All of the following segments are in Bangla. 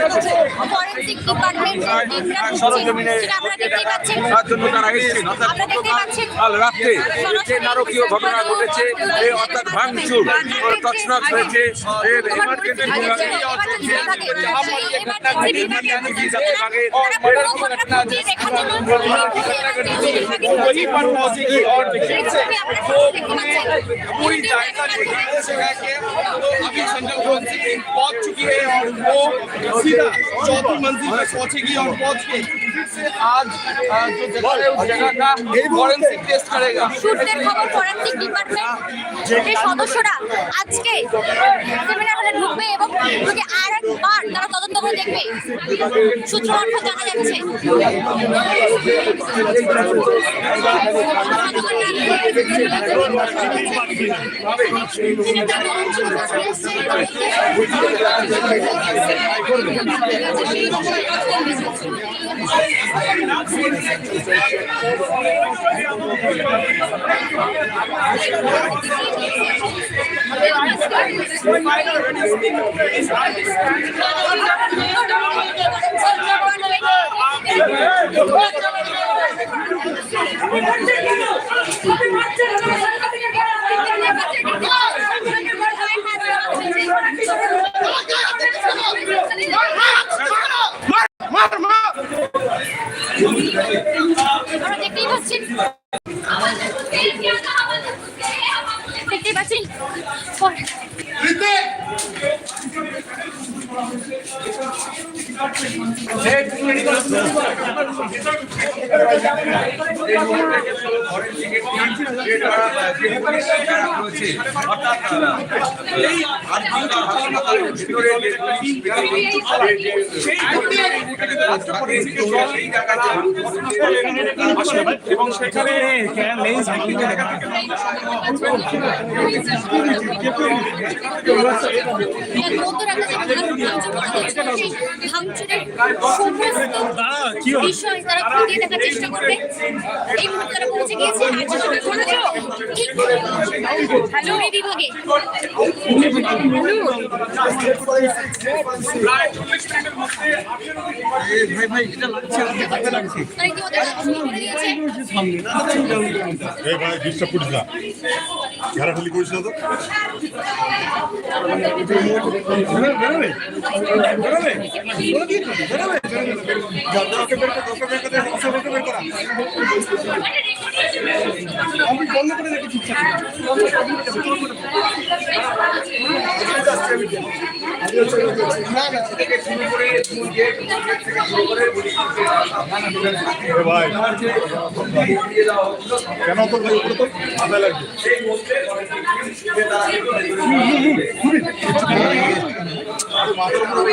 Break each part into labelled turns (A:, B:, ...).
A: Penalty. Penalty. ফরেন্সিক ডিপার্টমেন্টের টিমরা
B: সরজমিনে
A: সেটা আপনারা দেখতেই পাচ্ছেন
B: তার জন্য তারা এসেছেন অর্থাৎ
A: আপনারা দেখতেই পাচ্ছেন
B: কাল রাত্রে যে নারকীয় ঘটনা ঘটেছে এই অর্থাৎ ভাঙচুর ও তছনছ হয়েছে এর এমার্জেন্সি বিভাগে এমার্জেন্সি বিভাগে
A: वही पर पहुंचे की और
C: पूरी जानकारी अभी सेंट्रल गवर्नमेंट पहुंच चुकी है और वो सीधा चौथी मंजिल पे पहुंचेगी और पहुंच के फिर से आज अ, जो जगह है उस जगह का फॉरेंसिक टेस्ट करेगा
A: সূত্রের খবর ফরেন্সিক ডিপার্টমেন্ট এর সদস্যরা আজকে সেমিনার হলে ঢুকবে এবং ঢুকে আর একবার তারা তদন্ত করে দেখবে সূত্র মারফত জানা যাচ্ছে I'm not going to আপনারা দেখতেই পাচ্ছেন। দেখতেই পাচ্ছেন।
B: এবং সেখানে
A: ভাঙচুরের সমস্ত বিষয় তারা খুঁটিয়ে দেখার চেষ্টা করবে এই মুহূর্তে তারা পৌঁছে গিয়েছে বিভাগে
D: এই ভাই ডিস্টার্ব করিস না। ঘেরাফেলি করিস না তো? এ ভাই কেন তোর ভাই উপরে তো মাথায় লাগবে মাথার উপরে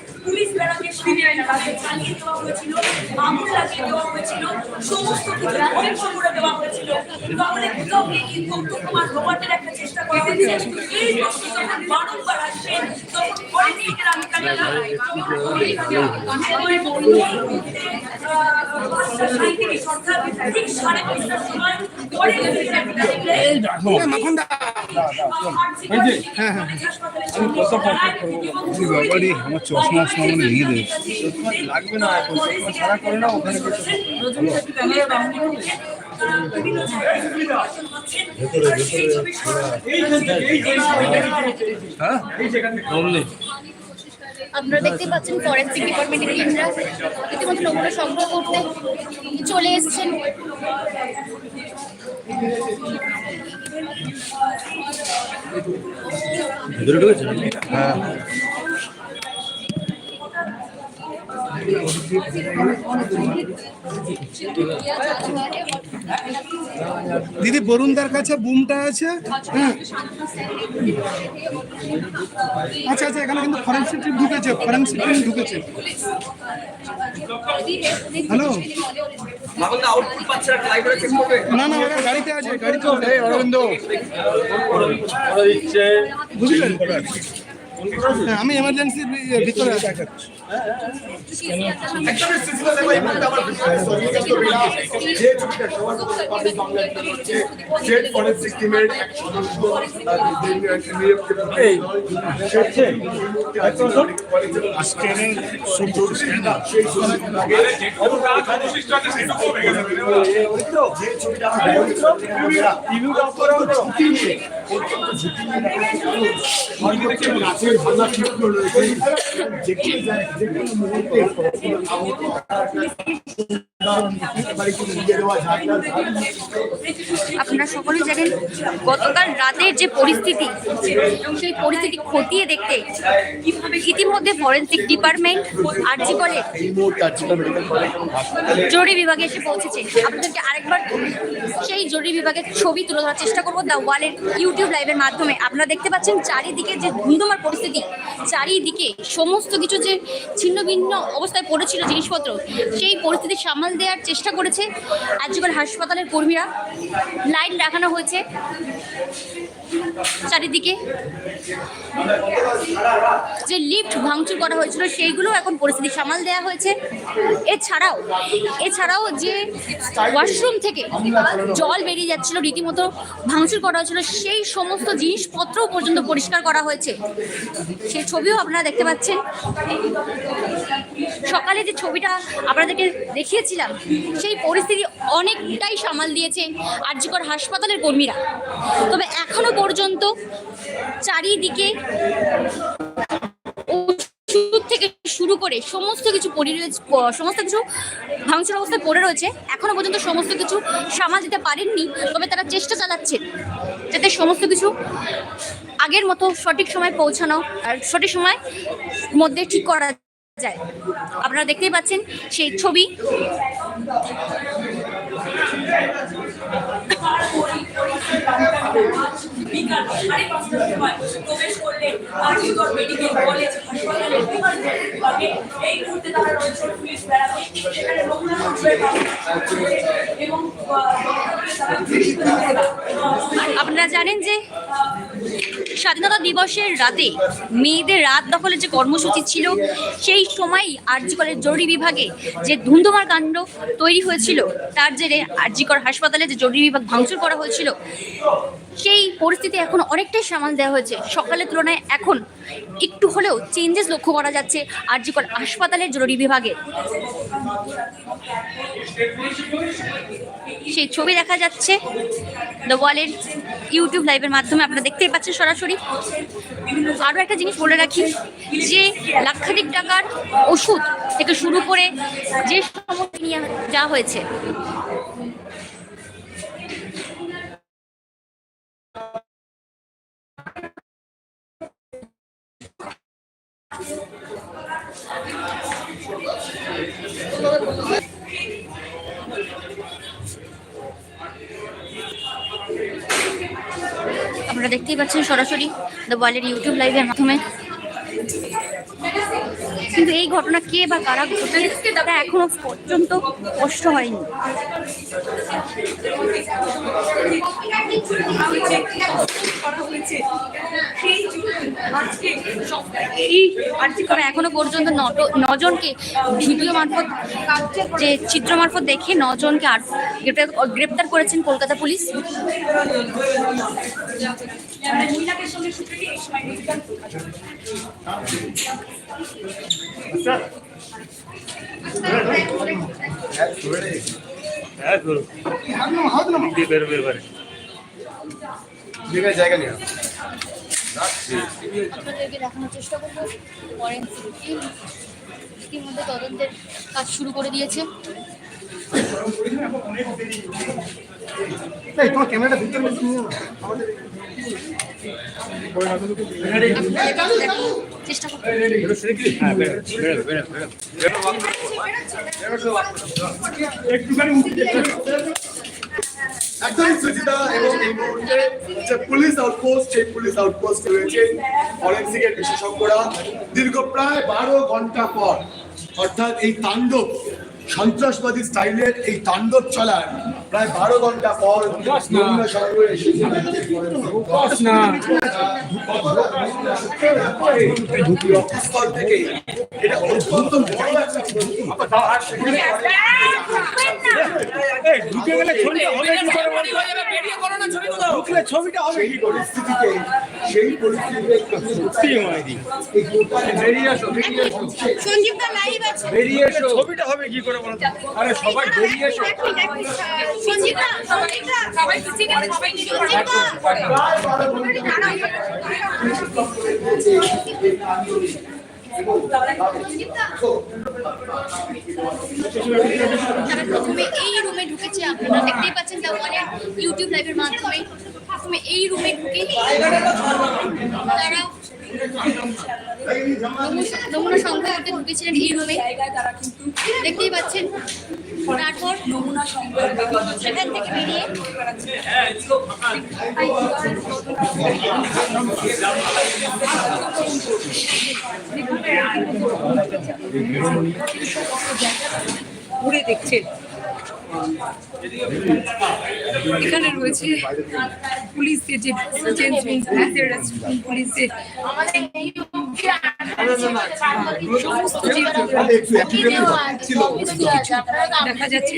E: পুলিশ বেড়াকে সামনে তাকে চালিয়ে দেওয়া হয়েছিল মামুল লাগিয়ে দেওয়া হয়েছিল সমস্ত কিছু অনেক করে দেওয়া হয়েছিল আমাদের কোথাও গিয়ে কিন্তু উত্তম কুমার রোবটের একটা চেষ্টা করা হয়েছে এই প্রশ্ন যখন বারংবার আসবেন তখন নিজের আমি সাড়ে পাঁচটার সময় পরে
D: বাবারি আমার চশমা সামনে ভেঙে দেবে।
C: লাগবে না এখন ছাড়া করে না ওখানে
A: আপনারা দেখতে পাচ্ছেন ফরেন্সিক ডিপার্টমেন্টের টিমরা ইতিমধ্যে নমুনা সংগ্রহ করতে চলে এসেছেন।
F: দিদি বরুণদার কাছে বুমটা আছে? হ্যাঁ। আচ্ছা আচ্ছা এখানে কিন্তু ফরেন্সিক টিম ঢুকেছে ফরেন্সিক টিম ঢুকেছে। হ্যালো
C: না
F: না ওরা গাড়িতে আছে গাড়িতে
D: অরবিন্দ।
F: বুঝলেন? আমি এমার্জেন্সির ভিতরে
C: দেখো এই মুহূর্তে আমার ভিতরে ছবিটা অত্যন্ত ঝুঁকি নিয়ে সর্বোচ্চ গাছের ভাঙা টিপগুলো রয়েছে যে কোনো মুহূর্তে
A: আপনারা সকলেই জানেন, গতকাল রাতের যে পরিস্থিতি সেই পরিস্থিতি খতিয়ে দেখতে ইতিমধ্যে ফরেন্সিক ডিপার্টমেন্ট
C: এই মুহূর্তে কলেজ
A: জরুরি বিভাগে এসে পৌঁছেছে। আপনাদেরকে আরেকবার সেই জরুরি বিভাগের ছবি তুলে ধরার চেষ্টা করব দ্য ওয়ালের ইউটিউব লাইভের মাধ্যমে। আপনারা দেখতে পাচ্ছেন চারিদিকে যে ধুন্ধুমার পরিস্থিতি, চারিদিকে সমস্ত কিছু যে ছিন্ন ভিন্ন অবস্থায় পড়েছিল জিনিসপত্র, সেই পরিস্থিতি সামাল দেওয়ার চেষ্টা করেছে আজকাল হাসপাতালের কর্মীরা। লাইন দেখানো হয়েছে চারিদিকে। যে লিফট ভাঙচুর করা হয়েছিল সেইগুলো এখন পরিস্থিতি সামাল দেওয়া হয়েছে। এছাড়াও এছাড়াও যে ওয়াশরুম থেকে জল বেরিয়ে যাচ্ছিল, রীতিমতো ভাঙচুর করা হয়েছিল, সেই সমস্ত জিনিসপত্রও পর্যন্ত পরিষ্কার করা হয়েছে। সেই ছবিও আপনারা দেখতে পাচ্ছেন। সকালে যে ছবিটা আপনাদেরকে দেখিয়েছিলাম, সেই পরিস্থিতি অনেকটাই সামাল দিয়েছে আরজিকর হাসপাতালের কর্মীরা। তবে এখনও পর্যন্ত চারিদিকে থেকে শুরু করে সমস্ত কিছু পড়ে রয়েছে সমস্ত কিছু ভাঙচুর অবস্থায় পড়ে রয়েছে, এখনও পর্যন্ত সমস্ত কিছু সামাল দিতে পারেননি, তবে তারা চেষ্টা চালাচ্ছেন যাতে সমস্ত কিছু আগের মতো সঠিক সময় পৌঁছানো আর সঠিক সময় মধ্যে ঠিক করা যায়। আপনারা দেখতেই পাচ্ছেন সেই ছবি।
E: বিকাল সাড়ে পাঁচটার সময় প্রবেশ আরজিকর মেডিকেল কলেজ হাসপাতালে এই মুহূর্তে তারা পুলিশ সেখানে এবং
A: আপনারা জানেন যে স্বাধীনতা দিবসের রাতে মেয়েদের রাত দখলের যে কর্মসূচি ছিল, সেই সময়ই আরজিকরের জরুরি বিভাগে যে ধুন্ধুমার কাণ্ড তৈরি হয়েছিল, তার জেরে আরজিকর হাসপাতালে যে জরুরি বিভাগ ভাঙচুর করা হয়েছিল সেই পরিস্থিতি এখন অনেকটাই সামাল দেওয়া হয়েছে। সকালের তুলনায় এখন একটু হলেও চেঞ্জেস লক্ষ্য করা যাচ্ছে আরজিকর হাসপাতালের জরুরি বিভাগে। সেই ছবি দেখা যাচ্ছে দ্য ওয়ালের ইউটিউব লাইভের মাধ্যমে আপনারা দেখতেই পাচ্ছেন সরাসরি। আরও একটা জিনিস বলে রাখি, যে লাক্ষাধিক টাকার ওষুধ থেকে শুরু করে যে সমস্ত নিয়ে যা হয়েছে আপনারা দেখতেই পাচ্ছেন সরাসরি দ্য ওয়ালের ইউটিউব লাইভের মাধ্যমে। কিন্তু এই ঘটনা কে বা কারা ঘটেছে তা এখনও পর্যন্ত স্পষ্ট হয়নি। এখনও পর্যন্ত নজনকে ভিডিও মারফত, যে চিত্র মারফত দেখে নজনকে আর গ্রেপ্তার করেছেন কলকাতা পুলিশ।
C: জায়গা
A: আপনাদেরকে দেখানোর চেষ্টা করব। ফরেন্সিক টিম তদন্তের কাজ শুরু করে দিয়েছে।
F: তোমার ক্যামেরাটা ভিতরে নিয়ে নাও।
A: চেষ্টা
C: একদমই সুচিতা এবং এই মুহূর্তে যে পুলিশ আউটপোস্ট, সেই পুলিশ আউটপোস্ট রয়েছে ফরেন্সিকের বিশেষজ্ঞরা দীর্ঘ প্রায় বারো ঘণ্টা পর, অর্থাৎ এই তাণ্ডব সন্ত্রাসবাদী স্টাইলের এই তাণ্ডব চলার প্রায় বারো ঘণ্টা পর এটা অত্যন্ত
D: ছবিটা হবে কি করে ছবিটা
C: সেই পরিস্থিতিতে সেই পরিস্থিতিতে এই গোটা বেরিয়ে আসো বেরিয়ে আসো।
A: সঞ্জীবদা লাইভ আছে।
E: বেরিয়ে এসো
D: ছবিটা হবে কি করে বলতো?
E: আরে সবাই বেরিয়ে এসো
A: সঞ্জীবদা সঞ্জীবদা সবাই ঠিক আছে সবাই তারা প্রথমে এই রুমে ঢুকেছে আপনারা দেখতেই পাচ্ছেন ইউটিউব লাইভের মাধ্যমে। প্রথমে এই রুমে ঢুকে তারা নমুনা- সংগ্রহ করতে ঢুকেছিলেন এই রুমে দেখতেই পাচ্ছেন, তারপর
G: নমুনা সংগ্রহ
A: সেখান থেকে বেরিয়ে
H: ঘুরে দেখছেন। এখানে রয়েছে পুলিশের যে চেঞ্জ পুলিশের সমস্ত দেখা যাচ্ছে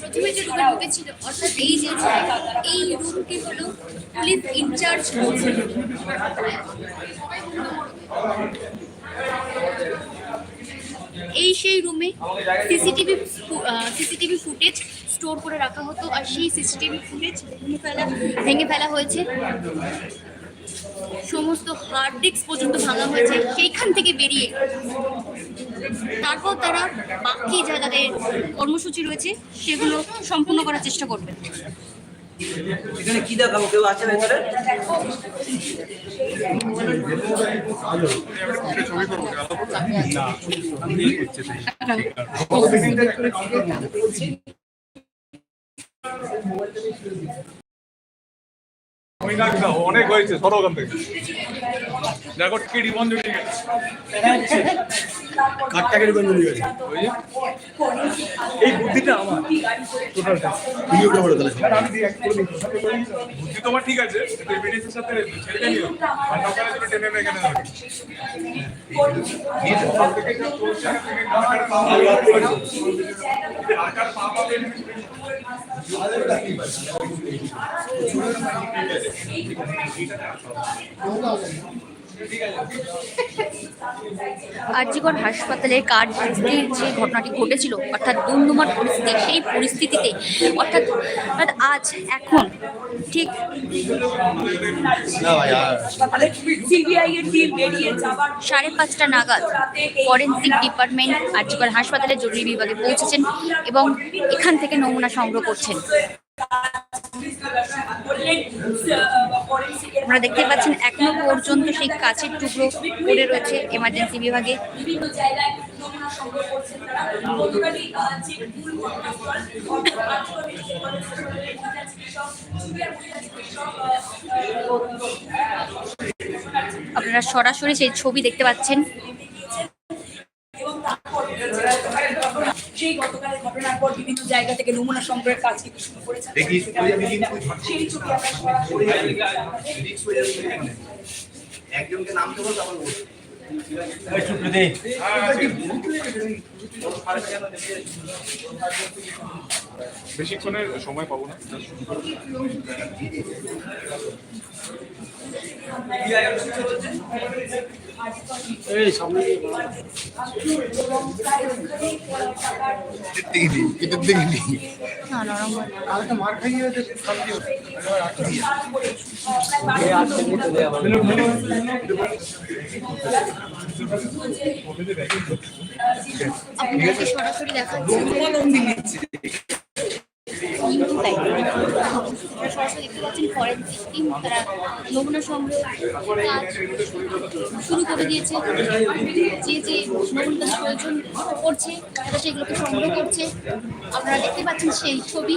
A: প্রথমে অর্থাৎ এই যে এই হলো ইনচার্জ এই সেই রুমে সিসিটিভি সিসিটিভি ফুটেজ স্টোর করে রাখা হতো আর সেই সিসিটিভি ফুটেজ ভেঙে ফেলা ভেঙে ফেলা হয়েছে। সমস্ত হার্ড ডিস্ক পর্যন্ত ভাঙা হয়েছে। সেইখান থেকে বেরিয়ে তারপর তারা বাকি যা যাদের কর্মসূচি রয়েছে সেগুলো সম্পূর্ণ করার চেষ্টা করবেন
B: এখানে কি দেখাবো? কেউ আছে ভেতরে
E: অনেক হয়েছে সরো থেকে। দেখো টিকিট বন্ধ ঠিক আছে
C: কাঠটাকে বন্ধ হয়ে গেছে
E: এই বুদ্ধিটা আমার।
C: ভিডিওটা বড় তাহলে।
E: করে। বুদ্ধি তোমার ঠিক আছে কিন্তু সাথে ছেড়ে নিও আর নৌকাটা যেন টেনে এনে এখানে ধরে সব থেকে হাসপাতালের চলছে এখান থেকে কাকার পা পাবে। কাকার পা পাবে।
A: আরজিকর হাসপাতালের কার্যের যে ঘটনাটি ঘটেছিল, অর্থাৎ দুমদুমার পরিস্থিতি, সেই পরিস্থিতিতে, অর্থাৎ আজ এখন ঠিক সাড়ে পাঁচটা নাগাদ ফরেন্সিক ডিপার্টমেন্ট আরজিকর হাসপাতালে জরুরি বিভাগে পৌঁছেছেন এবং এখান থেকে নমুনা সংগ্রহ করছেন আপনারা দেখতে পাচ্ছেন এখনও পর্যন্ত সেই কাছের টুকরো পড়ে রয়েছে এমার্জেন্সি বিভাগে। আপনারা সরাসরি সেই ছবি দেখতে পাচ্ছেন।
G: সেই বিভিন্ন জায়গা থেকে নমুনা সংগ্রহের কাজ কিন্তু শুরু করেছে সেই ছবি আমরা সরাসরি
C: একজনকে নামতে বলতে আমার বলতে
E: বেশিক্ষণের সময় পাবো না।
A: সরাসরি দেখাচ্ছি ইউটিউব লাইভ পাচ্ছেন ফরেন্সিক টিম তারা নমুনা সংগ্রহ কাজ শুরু করে দিয়েছে। যে যে নমুনা প্রয়োজন করছে তারা সেগুলোকে সংগ্রহ করছে। আপনারা দেখতে পাচ্ছেন সেই ছবি।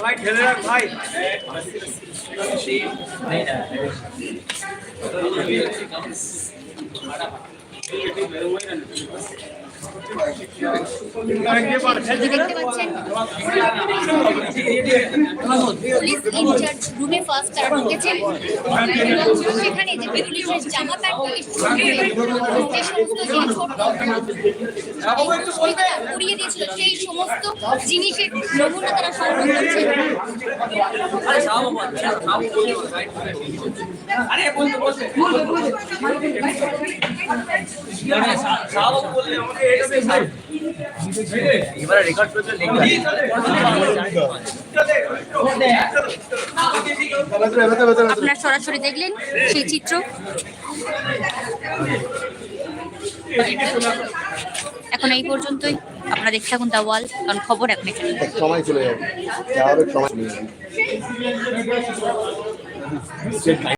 I: ভাই ঠেলে রাখ ভাই
A: দেখতে পাচ্ছেন পুলিশ ইনচার্জ রুমে ফার্স্ট তারা ঢুকেছেন সেখানে যে পুলিশের জামা প্যান্ট থেকে শুরু করে যে সমস্ত জিনিস উড়িয়ে দিয়েছিল সেই সমস্ত জিনিসের নমুনা তারা সংগ্রহ করছেন
D: আরে বলতে বলতে
A: আপনারা সরাসরি দেখলেন সেই চিত্র। এখন এই পর্যন্তই। আপনারা দেখতে থাকুন দা ওয়াল কারণ খবর এখন এখানে।
I: সময় চলে যাবে।